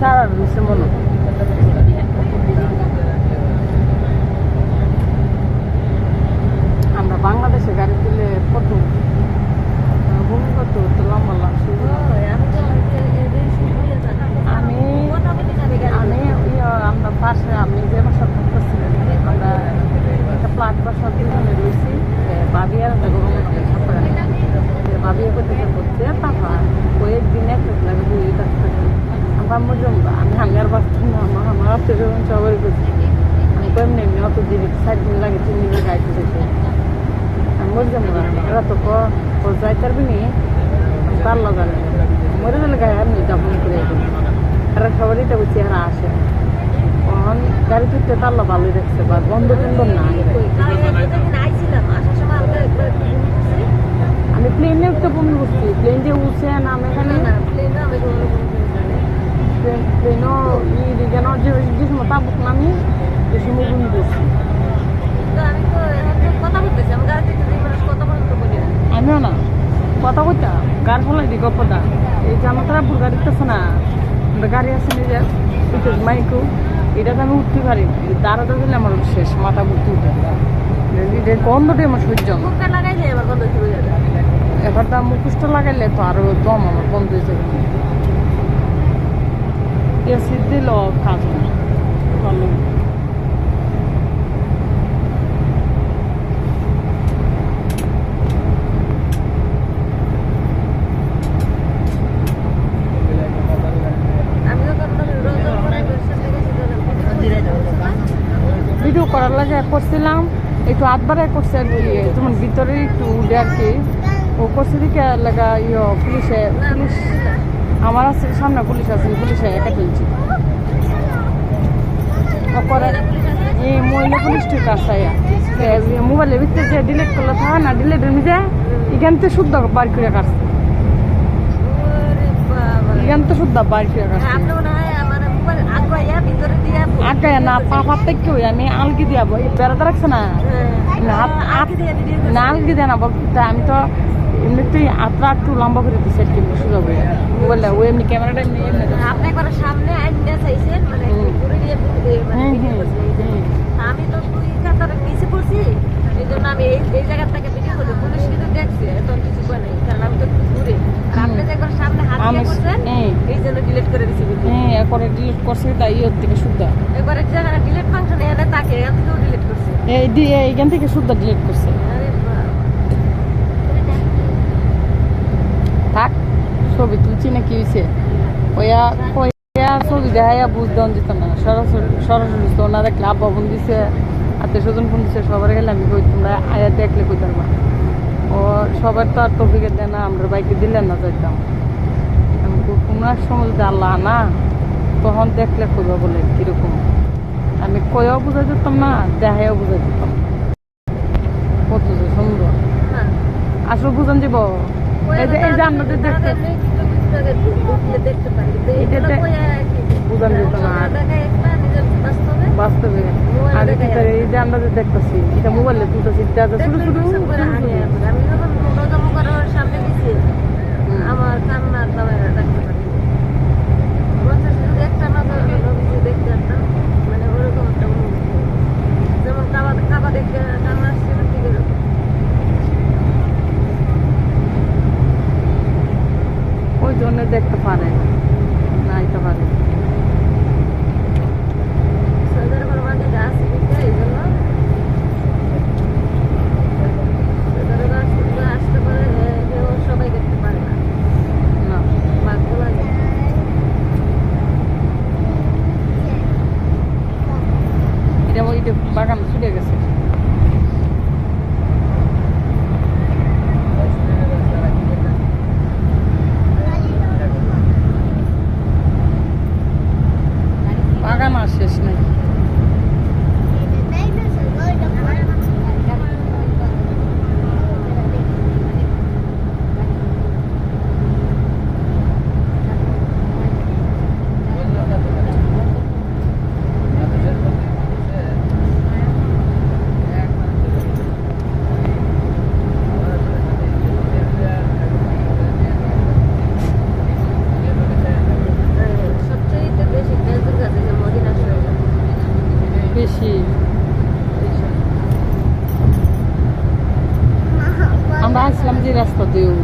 হয়েছে মনে হয়। আমরা বাংলাদেশে গাড়ি দিলে কত ভূমি কত তো লম্বা লাগছে আমি আমি আমরা পাশে, আমি যে বাসা থাকতেছিলেন আমরা একটা প্লাট বাসা দুজনে রয়েছি ভাবি আর একটা গরম ভাবি করতে করতে তারপর কয়েকদিন এক লাগে আমি আমি আর বাঁচতাম না, আমার আমার আত্মীয় সবাই করছি আমি কেমন এমনি অত দিন ষাট দিন লাগে আমি না এরা তো যাই পারবি নি? লাগালে মরে গায়ে আমি দাপন করে এরা সবারই তো বুঝছি এরা তখন গাড়ি ফিরতে তাল্লা ভালোই দেখছে বা বন্ধ টন্ধ না আমি প্লেনে উঠতে বমি করছি প্লেন যে উঠছে নাম এখানে ই যেন যে যে সময় তাবুক নামি সময় বমি করছি। আমিও না, কথা কইতা, গাড়ি ফলাই দি গপটা এই যে আমার তারা গাড়ি দিতেছে না গাড়ি আছে নিজে মাইকু এটাতে আমি উঠতে পারি দাঁড়াতে দিলে আমার শেষ, মাথা ভর্তি উঠে গন্ধটাই আমার সহ্য এবার দাম মুখোশটা লাগাইলে তো আরও দম আমার বন্ধ হয়ে যাবে। এসি দিল কাজ না। ভালো ভিডিও করার লাগে করছিলাম একটু আধবারে করছে আর কি যেমন ভিতরে একটু উঠে আর কি। ও করছে দিকে লাগা ইয়ে পুলিশে পুলিশ আমার আছে সামনে পুলিশ আছে পুলিশে এই মহিলা পুলিশ ঠিক আছে মোবাইলের ভিতরে যে ডিলিট করলে থাকে না ডিলিটের নিজে এখান থেকে শুদ্ধ বার করে কাটছে। এখান থেকে শুদ্ধ বার করে কাটছে। আগে না পা আমি আলগি এই বেড়াতে রাখছে না? না না আলগি দেয় না বলতে আমি তো এমনিতেই একটু লম্বা করে দিচ্ছি আর কি বললে ও এমনি ক্যামেরাটা এমনি আপনি করে সামনে আইনটা চাইছেন মানে ঘুরে দিয়ে মানে আমি তো দুই কাতারে নিচে পড়ছি এই জন্য আমি এই এই জায়গা থেকে ভিডিও করছি পুলিশ কিন্তু দেখছে কিছু করে নাই কারণ আমি তো একটু দূরে। আর আপনি যে একবার সামনে হাত দিয়ে করছেন এই জন্য ডিলিট করে দিছি হ্যাঁ এরপরে ডিলিট করছে তাই থেকে যেখানে ডিলিট ফাংশন এনে তাকে এখান থেকেও ডিলিট করছি। এই দিয়ে এইখান থেকে শুদ্ধ ডিলিট করছে আরে বাবা। থাক ছবি তুলছি না কি হয়েছে ওয়া ওয়া ছবি দেখাইয়া বুঝতে না। সরাসরি সরাসরি তো না দেখলে আব্বা দিছে আত্মীয় স্বজন ফোন দিছে সবার গেলে আমি কই তোমরা আয়া দেখলে কই পারবা ও সবার তো আর টপিকে দেয় না আমরা বাইকে দিলে না যাইতাম। সময় যদি আল্লাহ না তখন দেখলে কইবা বলে কীরকম? আমি কয়েও বুঝাই দিতাম না দেখাইও বুঝাই দিতাম। কত যে সুন্দর। না আসলে বুঝান যাব এই যে এই যে আমাদের দেখতে বাস্তবে। বাস্তবে। আর এই যে আমরা যে দেখতেছি এটা মোবাইলে তুলতেছি এটা শুধু শুধু। আমি যখন করার সামনে গেছি আমার কান্নার ডাকতে পারি বলছে শুধু একটা নজর নবীজি দেখতে একটা মানে ওরকম একটা অনুভূতি যেমন কাবা কাবা দেখতে কান্না আসছিল ঠিক এরকম ওই জন্য দেখতে পারে না এটা পারে সৌদের বরবাদে গাছ দিতে এই জন্য সৌদের গাছ শুধু আসতে পারে এ- কেউ সবাই দেখতে পারে না না ভাগ্য লাগে এটা এটা বাগান ছুটে গেছে বাগান আর শেষ নেই বেশি। আমরা আসলাম যে রাস্তা দিয়েও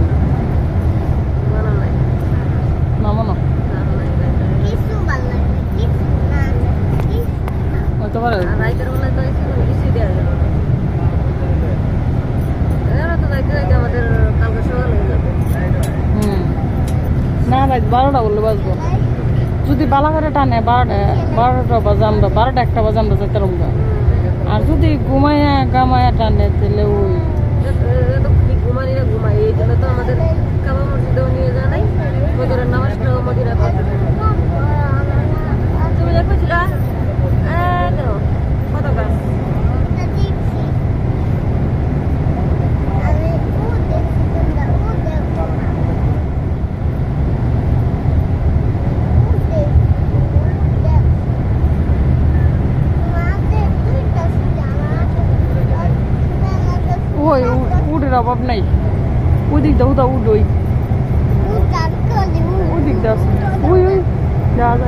নামো না। তোমার রাইতের বেলা তো কিছুই দেওয়া যাবে না রাত বারোটা বললে বাজবো। যদি বালাঘাটে টানে বারোটা বারোটা বাজে আমরা বারোটা একটা বাজে আমরা যেতে আর যদি ঘুমাইয়া গামায়া টানে, তাহলে ওই তো খুবই ঘুমানি না ঘুমাই এই জন্য তো আমাদের কাবা মসজিদেও নিয়ে যাওয়া নাই ওদের নামাজটাও মদিনা করতে দেয়। তুমি দেখেছিলা আহ, কেন? কত গাছ ওই উ- উডের অভাব নাই ওদিক দাও দাও উড ওই ওদিক দাও ওই ওই যা যা